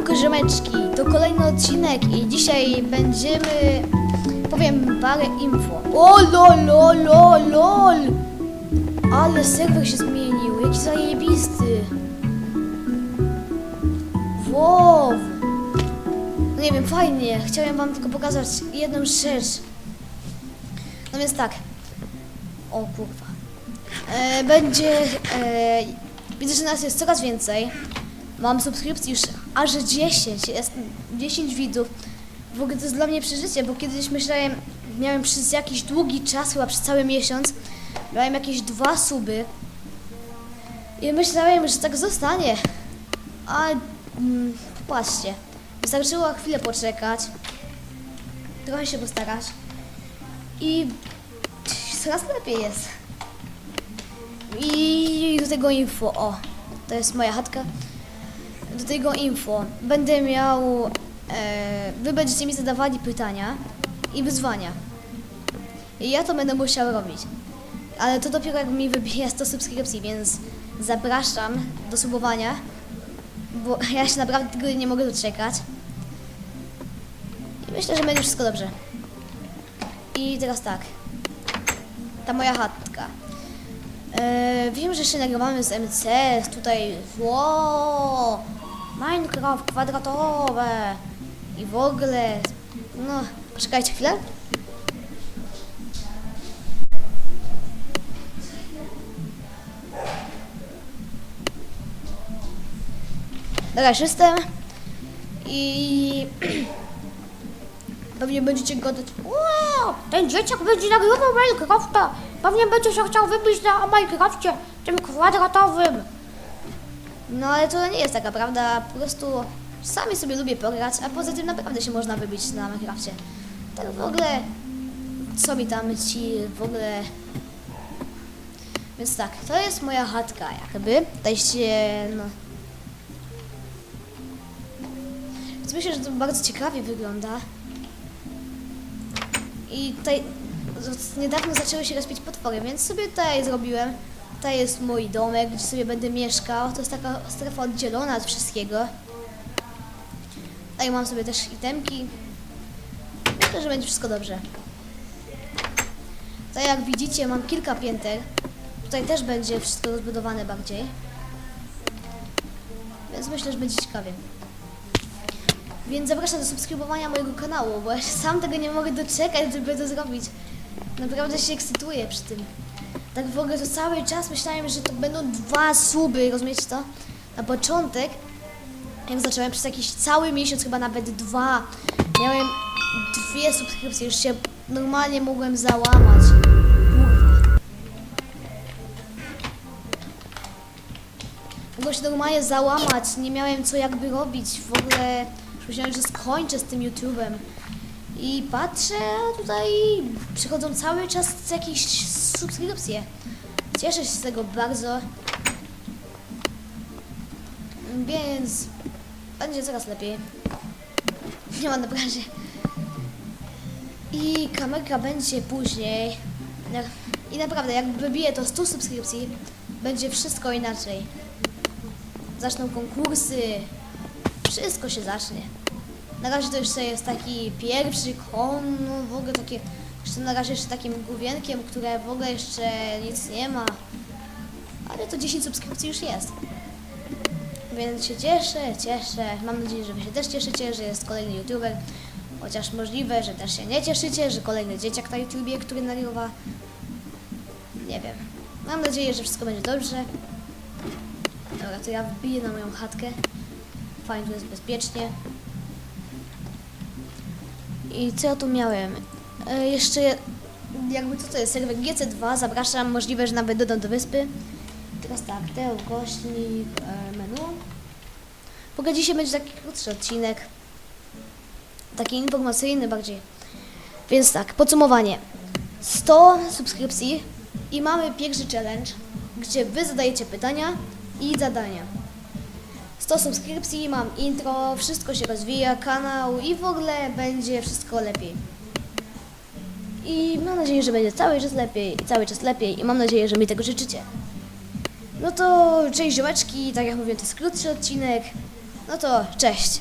Siemanko ziomeczki, to kolejny odcinek i dzisiaj będziemy, powiem parę info. O lol, lol, lol, lol! Ale serwer się zmienił, jaki zajebisty. Wow! No nie wiem, fajnie, chciałem wam tylko pokazać jedną rzecz. No więc tak. O kurwa. E, będzie, e, widzę, że nas jest coraz więcej. Mam subskrypcji już aż 10, jest 10 widzów. W ogóle to jest dla mnie przeżycie, bo kiedyś myślałem, miałem przez jakiś długi czas, chyba przez cały miesiąc, miałem jakieś dwa suby. I myślałem, że tak zostanie. A mm, popatrzcie, wystarczyło chwilę poczekać, trochę się postarać i coraz lepiej jest. I do tego info, o, to jest moja chatka. Do tego info będę miał, e, wy będziecie mi zadawali pytania i wyzwania. I ja to będę musiał robić. Ale to dopiero jak mi wybije 100 subskrypcji, więc zapraszam do subowania, bo ja się naprawdę nie mogę doczekać. I myślę, że będzie wszystko dobrze. I teraz tak. Ta moja chatka. E, wiem, że się nagrywamy z MC, tutaj wow, Minecraft kwadratowe i w ogóle, no, poczekajcie chwilę. Dobra, jestem i pewnie będziecie gadać, Wow, ten dzieciak będzie nagrywał Minecrafta. Pewnie będzie się chciał wybić na Minecrafcie, tym kwadratowym. No ale to nie jest taka prawda, po prostu sami sobie lubię pograć, a poza tym naprawdę się można wybić na Minecrafcie. Tak w ogóle, co mi tam ci w ogóle... Więc tak, to jest moja chatka jakby, tutaj się, no... Więc myślę, że to bardzo ciekawie wygląda. I tutaj niedawno zaczęły się rozpić potwory, więc sobie tutaj zrobiłem. Tutaj jest mój domek, gdzie sobie będę mieszkał. To jest taka strefa oddzielona od wszystkiego. Tutaj mam sobie też itemki. Myślę, że będzie wszystko dobrze. Tutaj jak widzicie mam kilka pięter. Tutaj też będzie wszystko rozbudowane bardziej. Więc myślę, że będzie ciekawie. Więc zapraszam do subskrybowania mojego kanału, bo ja sam tego nie mogę doczekać, żeby to zrobić. Naprawdę się ekscytuję przy tym. Tak w ogóle to cały czas myślałem, że to będą dwa suby, rozumiecie to? Na początek, jak zacząłem przez jakiś cały miesiąc, chyba nawet dwa, miałem dwie subskrypcje, już się normalnie mogłem załamać. Mogłem się normalnie załamać, nie miałem co jakby robić, w ogóle już myślałem, że skończę z tym YouTube'em. I patrzę, tutaj przychodzą cały czas jakieś subskrypcje. Cieszę się z tego bardzo. Więc będzie coraz lepiej. Nie ma naprawdę. I kamerka będzie później. I naprawdę, jak wybiję to 100 subskrypcji, będzie wszystko inaczej. Zaczną konkursy. Wszystko się zacznie. Na razie to jeszcze jest taki pierwszy kon, no w ogóle takie, jeszcze na razie jeszcze takim główienkiem, które w ogóle jeszcze nic nie ma. Ale to 10 subskrypcji już jest. Więc się cieszę, cieszę. Mam nadzieję, że wy się też cieszycie, że jest kolejny youtuber. Chociaż możliwe, że też się nie cieszycie, że kolejny dzieciak na YouTubie, który nagrywa. Nie wiem. Mam nadzieję, że wszystko będzie dobrze. Dobra, to ja wbiję na moją chatkę. Fajnie, tu jest bezpiecznie. I co ja tu miałem? E, jeszcze jakby co to jest serwer GC2, zapraszam, możliwe, że nawet dodam do wyspy. Teraz tak, te ukośnik, e, menu. Ogóle dzisiaj będzie taki krótszy odcinek. Taki informacyjny bardziej. Więc tak, podsumowanie. 100 subskrypcji i mamy pierwszy challenge, gdzie wy zadajecie pytania i zadania. 100 subskrypcji, mam intro, wszystko się rozwija, kanał i w ogóle będzie wszystko lepiej. I mam nadzieję, że będzie cały czas lepiej, cały czas lepiej i mam nadzieję, że mi tego życzycie. No to cześć ziomeczki, tak jak mówiłem, to jest krótszy odcinek. No to cześć.